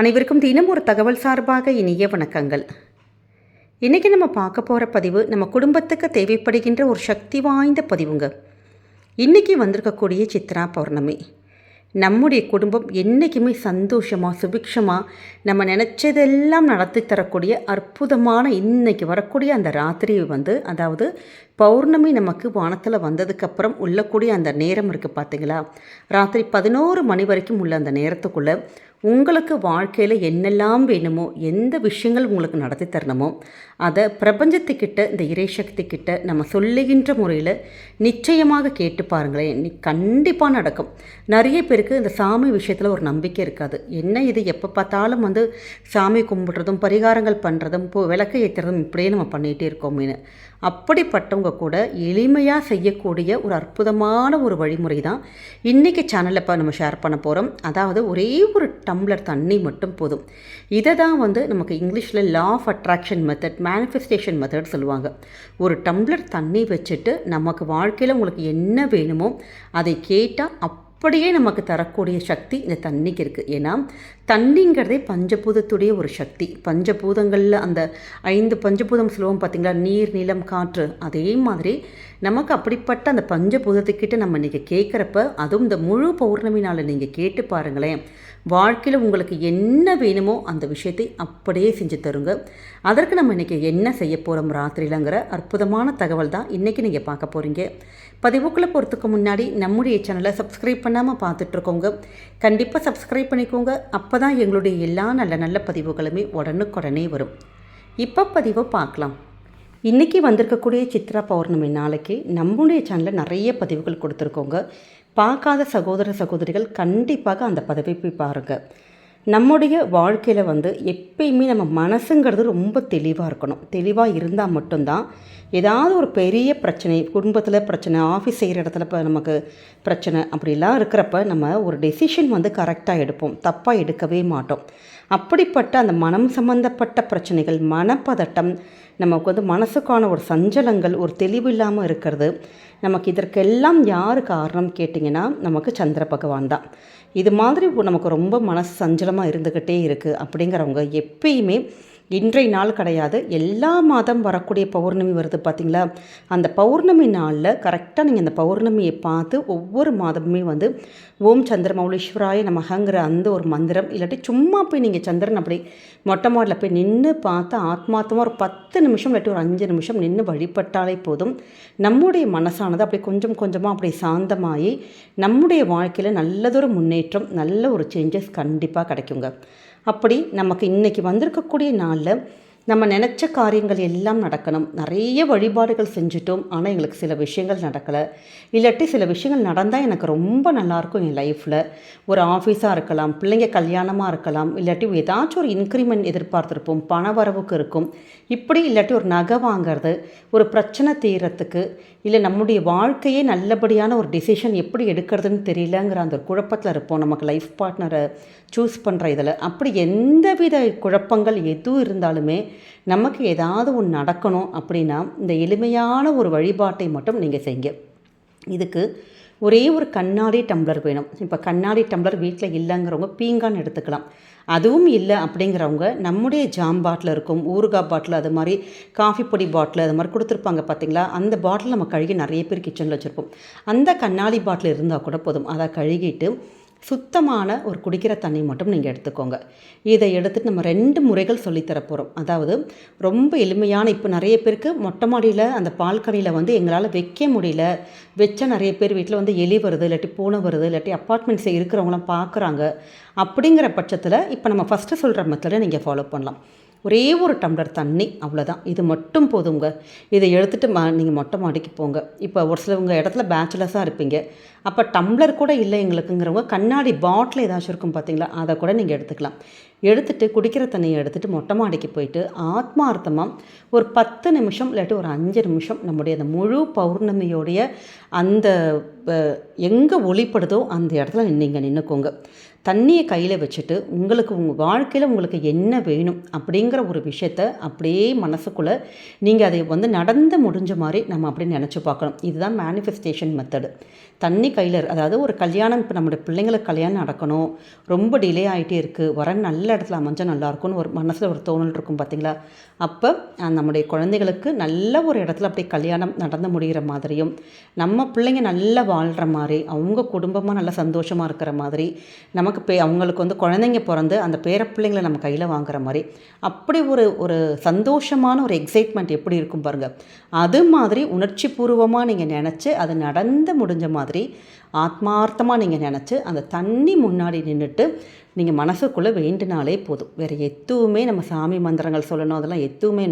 அனைவருக்கும் தினம் ஒரு தகவல் சார்பாக இனிய வணக்கங்கள். இன்றைக்கி நம்ம பார்க்க போகிற பதிவு நம்ம குடும்பத்துக்கு தேவைப்படுகின்ற ஒரு சக்தி வாய்ந்த பதிவுங்க. இன்றைக்கி வந்திருக்கக்கூடிய சித்ரா பௌர்ணமி. நம்முடைய குடும்பம் என்றைக்குமே சந்தோஷமாக சுபிக்ஷமாக நம்ம நினச்சதெல்லாம் நடத்தி தரக்கூடிய அற்புதமான இன்னைக்கு வரக்கூடிய அந்த ராத்திரி வந்து அதாவது பௌர்ணமி நமக்கு வானத்தில் வந்ததுக்கப்புறம் உள்ளக்கூடிய அந்த நேரம் இருக்குது பார்த்தீங்களா ராத்திரி பதினோரு மணி வரைக்கும் உள்ள அந்த நேரத்துக்குள்ளே உங்களுக்கு வாழ்க்கையில் என்னெல்லாம் வேணுமோ எந்த விஷயங்கள் உங்களுக்கு நடத்தி தரணுமோ அதை பிரபஞ்சத்துக்கிட்ட இந்த இறைசக்தி கிட்ட நம்ம சொல்லுகின்ற முறையில் நிச்சயமாக கேட்டு பாருங்களேன். நீ கண்டிப்பாக நடக்கும். நிறைய பேருக்கு இந்த சாமி விஷயத்தில் ஒரு நம்பிக்கை இருக்காது. என்ன இது? எப்போ பார்த்தாலும் வந்து சாமி கும்பிட்றதும் பரிகாரங்கள் பண்ணுறதும் இப்போ விளக்கு ஏற்றுறதும் இப்படியே நம்ம பண்ணிகிட்டே இருக்கோமேனு அப்படிப்பட்டவங்க கூட எளிமையாக செய்யக்கூடிய ஒரு அற்புதமான ஒரு வழிமுறை தான் இன்றைக்கி சேனலில் இப்போ நம்ம ஷேர் பண்ண போகிறோம் அதாவது ஒரே ஒரு டம்ளர் தண்ணி மட்டும் போதும். இதை தான் வந்து நமக்கு இங்கிலீஷில் law of attraction method manifestation method சொல்லுவாங்க. ஒரு டம்ளர் தண்ணி வச்சுட்டு நமக்கு வாழ்க்கையில் உங்களுக்கு என்ன வேணுமோ அதை கேட்டால் அப் அப்படியே நமக்கு தரக்கூடிய சக்தி இந்த தண்ணிக்கு இருக்குது ஏன்னா தண்ணிங்கிறதே பஞ்சபூதத்துடைய ஒரு சக்தி. பஞ்சபூதங்களில் அந்த ஐந்து பஞ்சபூதம் சொல்லுவோம் பார்த்திங்களா நீர் நிலம் காற்று. அதே மாதிரி நமக்கு அப்படிப்பட்ட அந்த பஞ்சபூதத்துக்கிட்ட நம்ம இன்றைக்கி கேட்குறப்ப அதுவும் இந்த முழு பௌர்ணமி நாளில் நீங்கள் கேட்டு பாருங்களேன் வாழ்க்கையில் உங்களுக்கு என்ன வேணுமோ அந்த விஷயத்தை அப்படியே செஞ்சு தருங்க. அதற்கு நம்ம இன்றைக்கி என்ன செய்ய போகிறோம் ராத்திரியிலங்கிற அற்புதமான தகவல் தான் இன்றைக்கி நீங்கள் பார்க்க போகிறீங்க பதிவுக்குள்ளே போகிறதுக்கு முன்னாடி நம்முடைய சேனலை சப்ஸ்கிரைப் பண்ணாமல் பார்த்துட்ருக்கோங்க. கண்டிப்பாக சப்ஸ்கிரைப் பண்ணிக்கோங்க. அப்போ தான் எங்களுடைய எல்லா நல்ல நல்ல பதிவுகளுமே உடனுக்குடனே வரும். இப்போ பதிவை பார்க்கலாம். இன்றைக்கி வந்திருக்கக்கூடிய சித்ரா பௌர்ணமி நாளைக்கு நம்முடைய சேனலில் நிறைய பதிவுகள் கொடுத்துருக்கோங்க. பார்க்காத சகோதர சகோதரிகள் கண்டிப்பாக அந்த பதவி போய் பாருங்கள் நம்முடைய வாழ்க்கையில் வந்து எப்பயுமே நம்ம மனசுங்கிறது ரொம்ப தெளிவாக இருக்கணும். தெளிவாக இருந்தால் மட்டும்தான் ஏதாவது ஒரு பெரிய பிரச்சனை குடும்பத்தில் பிரச்சனை ஆஃபீஸ் செய்கிற இடத்துல இப்போ நமக்கு பிரச்சனை அப்படிலாம் இருக்கிறப்ப நம்ம ஒரு டெசிஷன் வந்து கரெக்டாக எடுப்போம். தப்பாக எடுக்கவே மாட்டோம். அப்படிப்பட்ட அந்த மனம் சம்பந்தப்பட்ட பிரச்சனைகள் மனப்பதட்டம் நமக்கு வந்து மனசுக்கான ஒரு சஞ்சலங்கள் ஒரு தெளிவு இல்லாமல் இருக்கிறது. நமக்கு இதற்கெல்லாம் யார் காரணம் கேட்டிங்கன்னா நமக்கு சந்திர பகவான் தான். இது மாதிரி நமக்கு ரொம்ப மனசு சஞ்சலமாக இருந்துக்கிட்டே இருக்குது அப்படிங்கிறவங்க எப்பயுமே இன்றைய நாள் கிடையாது. எல்லா மாதம் வரக்கூடிய பௌர்ணமி வருது பார்த்திங்களா? அந்த பௌர்ணமி நாளில் கரெக்டாக நீங்கள் அந்த பௌர்ணமியை பார்த்து ஒவ்வொரு மாதமுமே வந்து ஓம் சந்திரமௌலீஸ்வராய நமகங்கிற அந்த ஒரு மந்திரம் இல்லாட்டி சும்மா போய் நீங்கள் சந்திரன் அப்படி மொட்டை மாடில் போய் நின்று பார்த்து ஆத்மாத்தமாக ஒரு பத்து நிமிஷம் இல்லாட்டி ஒரு அஞ்சு நிமிஷம் நின்று வழிபட்டாலே போதும். நம்முடைய மனசானது அப்படி கொஞ்சம் கொஞ்சமாக அப்படி சாந்தமாகி நம்முடைய வாழ்க்கையில் நல்லதொரு முன்னேற்றம் நல்ல ஒரு சேஞ்சஸ் கண்டிப்பாக கிடைக்குங்க. அப்படி நமக்கு இன்றைக்கி வந்திருக்கக்கூடிய நாளில் நம்ம நினச்ச காரியங்கள் எல்லாம் நடக்கணும். நிறைய வழிபாடுகள் செஞ்சுட்டோம். ஆனால் எங்களுக்கு சில விஷயங்கள் நடக்கலை. இல்லாட்டி சில விஷயங்கள் நடந்தால் எனக்கு ரொம்ப நல்லாயிருக்கும் என் லைஃப்பில் ஒரு ஆஃபீஸாக இருக்கலாம் பிள்ளைங்க கல்யாணமாக இருக்கலாம் இல்லாட்டி ஏதாச்சும் ஒரு இன்க்ரிமெண்ட் எதிர்பார்த்துருப்போம். பண வரவுக்கு இருக்கும். இப்படி இல்லாட்டி ஒரு நகை வாங்கிறது ஒரு பிரச்சனை தீரத்துக்கு இல்லை நம்முடைய வாழ்க்கையே நல்லபடியான ஒரு டிசிஷன் எப்படி எடுக்கிறதுன்னு தெரியலங்கிற அந்த குழப்பத்தில் இருப்போம். நமக்கு லைஃப் பார்ட்னரை சூஸ் பண்ணுற இதில். அப்படி எந்தவித குழப்பங்கள் எதுவும் இருந்தாலுமே நமக்கு ஏதாவது ஒன்று நடக்கணும் அப்படின்னா இந்த எளிமையான ஒரு வழிபாட்டை மட்டும் நீங்கள் செய்யுங்க. இதுக்கு ஒரே ஒரு கண்ணாடி டம்ளர் வேணும். இப்போ கண்ணாடி டம்ளர் வீட்டில் இல்லைங்கிறவங்க பீங்கான் எடுத்துக்கலாம். அதுவும் இல்லை அப்படிங்கிறவங்க நம்முடைய ஜாம் பாட்டில் இருக்கும் ஊறுகாய் பாட்டில் அது மாதிரி காஃபி பொடி பாட்டில் அது மாதிரி கொடுத்துருப்பாங்க பார்த்தீங்களா அந்த பாட்டில் நம்ம கழுகி நிறைய பேர் கிச்சனில் வச்சுருப்போம். அந்த கண்ணாடி பாட்டில் இருந்தால் கூட போதும். அதை கழுகிட்டு சுத்தமான ஒரு குடிக்கிற தண்ணி மட்டும் நீங்கள் எடுத்துக்கோங்க. இதை எடுத்துகிட்டு நம்ம ரெண்டு முறைகள் சொல்லித்தர போகிறோம் அதாவது ரொம்ப எளிமையான இப்போ நிறைய பேருக்கு மொட்டை மாடியில் அந்த பால்கனியில் வந்து எங்களால் வைக்க முடியல. வச்சா நிறைய பேர் வீட்டில் வந்து எலி வருது இல்லாட்டி பூனை வருது இல்லாட்டி அப்பார்ட்மெண்ட்ஸை இருக்கிறவங்களாம் பார்க்குறாங்க. அப்படிங்கிற பட்சத்தில் இப்போ நம்ம ஃபஸ்ட்டு சொல்கிற மெத்தடை நீங்கள் ஃபாலோ பண்ணலாம். ஒரே ஒரு டம்ளர் தண்ணி அவ்வளோதான் இது மட்டும் போதுங்க. இதை எடுத்துகிட்டு மா நீங்கள் மொட்டை மாடிக்கு போங்க. இப்போ ஒரு சிலவங்க இடத்துல பேச்சுலர்ஸாக இருப்பீங்க. அப்போ டம்ளர் கூட இல்லை எங்களுக்குங்கிறவங்க கண்ணாடி பாட்டில் ஏதாச்சும் இருக்கும் பார்த்தீங்களா அதை கூட நீங்கள் எடுத்துக்கலாம். எடுத்துகிட்டு குடிக்கிற தண்ணியை எடுத்துகிட்டு மொட்டை மாடிக்கு போயிட்டு ஆத்மார்த்தமாக ஒரு பத்து நிமிஷம் இல்லாட்டி ஒரு அஞ்சு நிமிஷம் நம்முடைய அந்த முழு பௌர்ணமியோடைய அந்த எங்கே ஒளிப்படுதோ அந்த இடத்துல நீங்கள் நின்றுக்கோங்க தண்ணியை கையில் வச்சுட்டு உங்களுக்கு உங்கள் வாழ்க்கையில் உங்களுக்கு என்ன வேணும் அப்படிங்கிற ஒரு விஷயத்த அப்படியே மனசுக்குள்ளே நீங்கள் அதை வந்து நடந்து முடிஞ்ச மாதிரி நம்ம அப்படி நினச்சி பார்க்கணும். இதுதான் மேனிஃபெஸ்டேஷன் மெத்தடு தண்ணி கையில் அதாவது ஒரு கல்யாணம் இப்போ நம்மளுடைய பிள்ளைங்களுக்கு கல்யாணம் நடக்கணும் ரொம்ப டிலே ஆகிட்டே இருக்குது வர நல்ல இடத்துல அமைஞ்சால் நல்லாயிருக்கும்னு ஒரு மனசில் ஒரு தோணல் இருக்கும் பார்த்தீங்களா அப்போ நம்முடைய குழந்தைகளுக்கு நல்ல ஒரு இடத்துல அப்படியே கல்யாணம் நடந்து முடிகிற மாதிரியும் நம்ம பிள்ளைங்க நல்லா வாழ்கிற மாதிரி அவங்க குடும்பமாக நல்லா சந்தோஷமாக இருக்கிற மாதிரி நமக்கு பே அவங்களுக்கு வந்து குழந்தைங்க பிறந்து அந்த பேர பிள்ளைங்களை நம்ம கையில் வாங்குற மாதிரி அப்படி ஒரு ஒரு சந்தோஷமான ஒரு எக்ஸைட்மெண்ட் எப்படி இருக்கும் பாருங்கள் அது மாதிரி உணர்ச்சி பூர்வமாக நீங்கள் நினச்சி அது நடந்து முடிஞ்ச மாதிரி ஆத்மார்த்தமாக நீங்கள் நினச்சி அந்த தண்ணி முன்னாடி நின்றுட்டு நீங்கள் மனசுக்குள்ளே வேண்டினாலே போதும். வேறு எதுவுமே நம்ம சாமி மந்திரங்கள் சொல்லணும் அதெல்லாம் எதுவுமே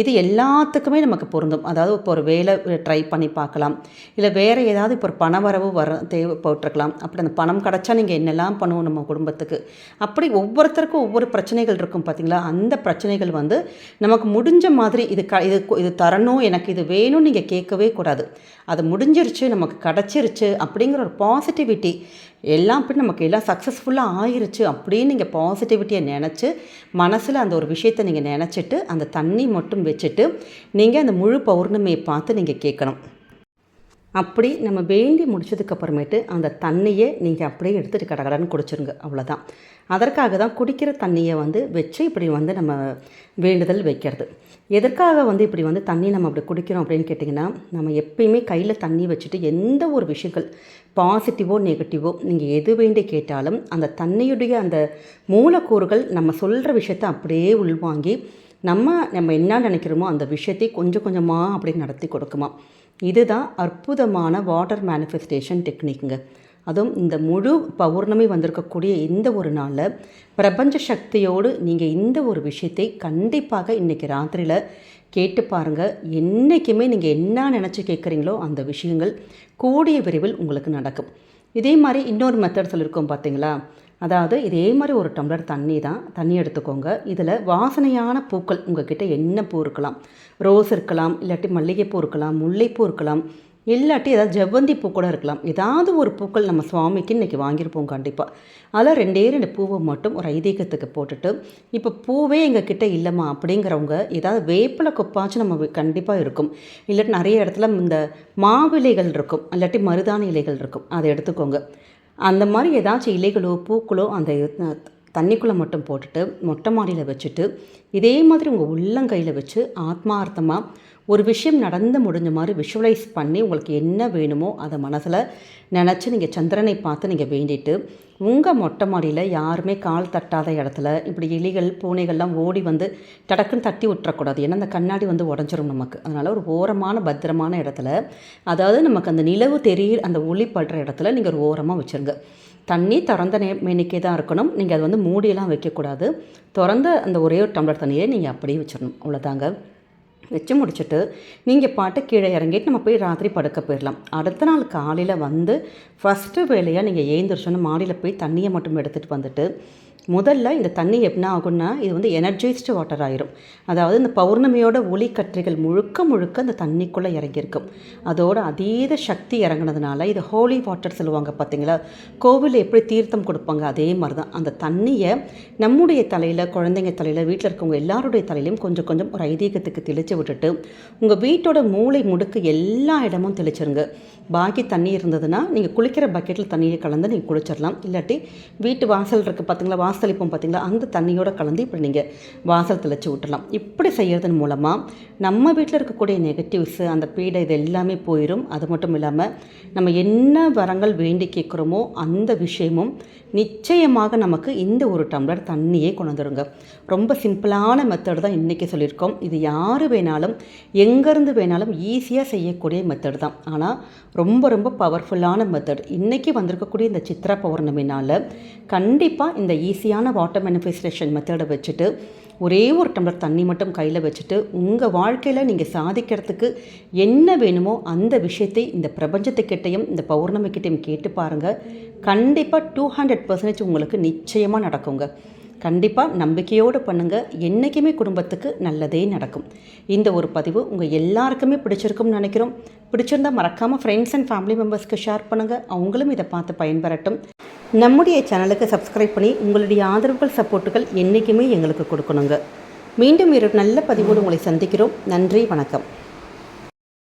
இது எல்லாத்துக்குமே நமக்கு பொருந்தும். அதாவது இப்போ ஒரு வேலை ட்ரை பண்ணி பார்க்கலாம். இல்லை வேறு ஏதாவது இப்போ ஒரு பணவரவு வர தேவைப்பட்டிருக்கலாம். அப்படி அந்த பணம் கிடச்சா நீங்கள் என்னெல்லாம் பண்ணுவோம் நம்ம குடும்பத்துக்கு? அப்படி ஒவ்வொருத்தருக்கும் ஒவ்வொரு பிரச்சனைகள் இருக்கும் பார்த்தீங்களா அந்த பிரச்சனைகள் வந்து நமக்கு முடிஞ்ச மாதிரி இது க இது இது தரணும் எனக்கு இது வேணும்னு நீங்கள் கேட்கவே கூடாது. அது முடிஞ்சிருச்சு நமக்கு கிடச்சிருச்சு அப்படிங்கிற ஒரு பாசிட்டிவிட்டி எல்லாம் அப்படி நமக்கு எல்லாம் சக்ஸஸ்ஃபுல்லாக ஆயிருச்சு அப்படின்னு நீங்கள் பாசிட்டிவிட்டியை நினச்சி மனசில் அந்த ஒரு விஷயத்தை நீங்கள் நினச்சிட்டு அந்த தண்ணி மட்டும் வச்சுட்டு நீங்கள் அந்த முழு பௌர்ணமியை பார்த்து நீங்கள் கேட்கணும். அப்படி நம்ம வேண்டி முடிச்சதுக்கப்புறமேட்டு அந்த தண்ணியை நீங்கள் அப்படியே எடுத்துகிட்டு கடகடன்னு குடிச்சிருங்க அவ்வளோதான் அதற்காக தான் குடிக்கிற தண்ணியை வந்து வச்சு இப்படி வந்து நம்ம வேண்டுதல் வைக்கிறது. எதற்காக வந்து இப்படி வந்து தண்ணி நம்ம அப்படி குடிக்கிறோம் அப்படின்னு கேட்டிங்கன்னா நம்ம எப்பயுமே கையில் தண்ணி வச்சுட்டு எந்த ஒரு விஷயங்கள் பாசிட்டிவோ நெகட்டிவோ நீங்கள் எது வேண்டி கேட்டாலும் அந்த தண்ணியுடைய அந்த மூலக்கூறுகள் நம்ம சொல்கிற விஷயத்த அப்படியே உள்வாங்கி நம்ம நம்ம என்ன நினைக்கிறோமோ அந்த விஷயத்தை கொஞ்சம் கொஞ்சமாக அப்படி நடத்தி கொடுக்குமா. இதுதான் அற்புதமான வாட்டர் மேனிஃபெஸ்டேஷன் டெக்னிக்குங்க அதுவும் இந்த முழு பௌர்ணமி வந்திருக்கக்கூடிய இந்த ஒரு நாளில் பிரபஞ்ச சக்தியோடு நீங்கள் இந்த ஒரு விஷயத்தை கண்டிப்பாக இன்றைக்கி ராத்திரியில் கேட்டு பாருங்கள் என்றைக்குமே நீங்கள் என்ன நினச்சி கேட்குறீங்களோ அந்த விஷயங்கள் கூடிய விரைவில் உங்களுக்கு நடக்கும். இதே மாதிரி இன்னொரு மெத்தட் சொல்லியிருக்கோம் பார்த்தீங்களா அதாவது இதே மாதிரி ஒரு டம்ளர் தண்ணி தான் தண்ணி எடுத்துக்கோங்க. இதில் வாசனையான பூக்கள் உங்ககிட்ட என்ன பூ இருக்கலாம்? ரோஸ் இருக்கலாம் இல்லாட்டி மல்லிகைப்பூ இருக்கலாம் முல்லைப்பூ இருக்கலாம் இல்லாட்டி ஏதாவது ஜவ்வந்தி பூ கூட இருக்கலாம். ஏதாவது ஒரு பூக்கள் நம்ம சுவாமிக்கு இன்றைக்கி வாங்கியிருப்போம் கண்டிப்பாக அதில் ரெண்டே ரெண்டு பூவை மட்டும் ஒரு ஐதீகத்துக்கு போட்டுட்டு இப்போ பூவே எங்கள் கிட்டே இல்லைம்மா அப்படிங்கிறவங்க ஏதாவது வேப்பிலை கொப்பாச்சும் நம்ம கண்டிப்பாக இருக்கும். இல்லாட்டி நிறைய இடத்துல இந்த மாவிலைகள் இருக்கும் இல்லாட்டி மருதாணி இலைகள் இருக்கும். அதை எடுத்துக்கோங்க. அந்த மாதிரி ஏதாச்சும் இலைகளோ பூக்களோ அந்த தண்ணிக்குள்ளே மட்டும் போட்டுட்டு மொட்டை மாடியில் வச்சுட்டு இதே மாதிரி உங்கள் உள்ளங்கையில் வச்சு ஆத்மார்த்தமாக ஒரு விஷயம் நடந்து முடிஞ்ச மாதிரி விஷுவலைஸ் பண்ணி உங்களுக்கு என்ன வேணுமோ அதை மனசில் நினச்சி நீங்கள் சந்திரனை பார்த்து நீங்கள் வேண்டிட்டு உங்கள் மொட்டை மாடியில் யாருமே கால் தட்டாத இடத்துல இப்படி எலிகள் பூனைகள்லாம் ஓடி வந்து டடக்குன்னு தட்டி விட்டுறக்கூடாது. ஏன்னா அந்த கண்ணாடி வந்து உடஞ்சிரும் நமக்கு. அதனால் ஒரு ஓரமான பத்திரமான இடத்துல அதாவது நமக்கு அந்த நிலவு தெரிய அந்த ஒளி படுற இடத்துல நீங்கள் ஒரு ஓரமாக வச்சுருங்க. தண்ணி திறந்த நே மேனிக்கே தான் இருக்கணும். நீங்கள் அது வந்து மூடியெல்லாம் வைக்கக்கூடாது. திறந்த அந்த ஒரே ஒரு டம்ளர் தண்ணியை நீங்கள் அப்படியே வச்சிடணும் அவ்வளோதாங்க வச்சு முடிச்சுட்டு நீங்கள் பாட்டு கீழே இறங்கிட்டு நம்ம போய் ராத்திரி படுக்க போயிடலாம் அடுத்த நாள் காலையில் வந்து ஃபஸ்ட்டு வேலையாக நீங்கள் ஏந்திரிச்சோன்னு மாடியில் போய் தண்ணியை மட்டும் எடுத்துகிட்டு வந்துட்டு முதல்ல இந்த தண்ணி என்ன ஆகும்னா இது வந்து எனர்ஜைஸ்டு வாட்டர் ஆயிரும். அதாவது இந்த பௌர்ணமியோட ஒளி கற்றைகள் முழுக்க முழுக்க அந்த தண்ணிக்குள்ளே இறங்கியிருக்கும். அதோட அதீத சக்தி இறங்கினதுனால இது ஹோலி வாட்டர் சொல்லுவாங்க பார்த்தீங்களா கோவிலில் எப்படி தீர்த்தம் கொடுப்பாங்க அதே மாதிரி தான் அந்த தண்ணியை நம்முடைய தலையில் குழந்தைங்க தலையில் வீட்டில் இருக்கவங்க எல்லாருடைய தலையிலையும் கொஞ்சம் கொஞ்சம் ஒரு ஐதீகத்துக்கு தெளித்து விட்டுட்டு உங்கள் வீட்டோட மூளை முடுக்கு எல்லா இடமும் தெளிச்சிருங்க. பாக்கி தண்ணி இருந்ததுன்னா நீங்கள் குளிக்கிற பக்கெட்டில் தண்ணியை கலந்து நீங்கள் குளிச்சிடலாம் இல்லாட்டி வீட்டு வாசல் இருக்குது பார்த்தீங்களா வாசலிப்போம் பார்த்திங்களா? பார்த்தீங்களா அந்த தண்ணியோட கலந்து இப்படி நீங்கள் வாசல் தெளித்து விட்டுலாம் இப்படி செய்கிறதன் மூலமாக நம்ம வீட்டில் இருக்கக்கூடிய நெகட்டிவ்ஸு அந்த பீடை இது எல்லாமே போயிடும் அது மட்டும் இல்லாமல் நம்ம என்ன வரங்கள் வேண்டி கேட்குறோமோ அந்த விஷயமும் நிச்சயமாக நமக்கு இந்த ஒரு டம்ளர் தண்ணியே கொண்டு வந்துருங்க. ரொம்ப சிம்பிளான மெத்தட் தான் இன்றைக்கி சொல்லியிருக்கோம். இது யார் வேணாலும் எங்கேருந்து வேணாலும் ஈஸியாக செய்யக்கூடிய மெத்தட் தான். ஆனால் ரொம்ப ரொம்ப பவர்ஃபுல்லான மெத்தட் இன்றைக்கி வந்திருக்கக்கூடிய இந்த சித்ரா பௌர்ணமினால் கண்டிப்பாக இந்த ஈஸியான வாட்டர் மேனிஃபெஸ்டேஷன் மெத்தடை வச்சுட்டு ஒரே ஒரு டம்ளர் தண்ணி மட்டும் கையில் வச்சுட்டு உங்கள் வாழ்க்கையில் நீங்கள் சாதிக்கிறதுக்கு என்ன வேணுமோ அந்த விஷயத்தை இந்த பிரபஞ்சத்துக்கிட்டையும் இந்த பௌர்ணமிக்கிட்டையும் கேட்டு பாருங்கள் கண்டிப்பாக டூ ஹண்ட்ரட் பர்சன்டேஜ் உங்களுக்கு நிச்சயமாக நடக்குங்க. கண்டிப்பாக நம்பிக்கையோடு பண்ணுங்கள் என்றைக்குமே குடும்பத்துக்கு நல்லதே நடக்கும். இந்த ஒரு பதிவு உங்கள் எல்லாருக்குமே பிடிச்சிருக்கும்னு நினைக்கிறோம். பிடிச்சிருந்தால் மறக்காமல் ஃப்ரெண்ட்ஸ் அண்ட் ஃபேமிலி மெம்பர்ஸ்க்கு ஷேர் பண்ணுங்கள் அவங்களும் இதை பார்த்து பயன்பெறட்டும். நம்முடைய சேனலுக்கு சப்ஸ்கிரைப் பண்ணி உங்களுடைய ஆதரவுகள் சப்போர்ட்டுகள் என்றைக்குமே எங்களுக்கு கொடுக்கணுங்க. மீண்டும் ஒரு நல்ல பதிவோடு உங்களை சந்திக்கிறோம். நன்றி வணக்கம்.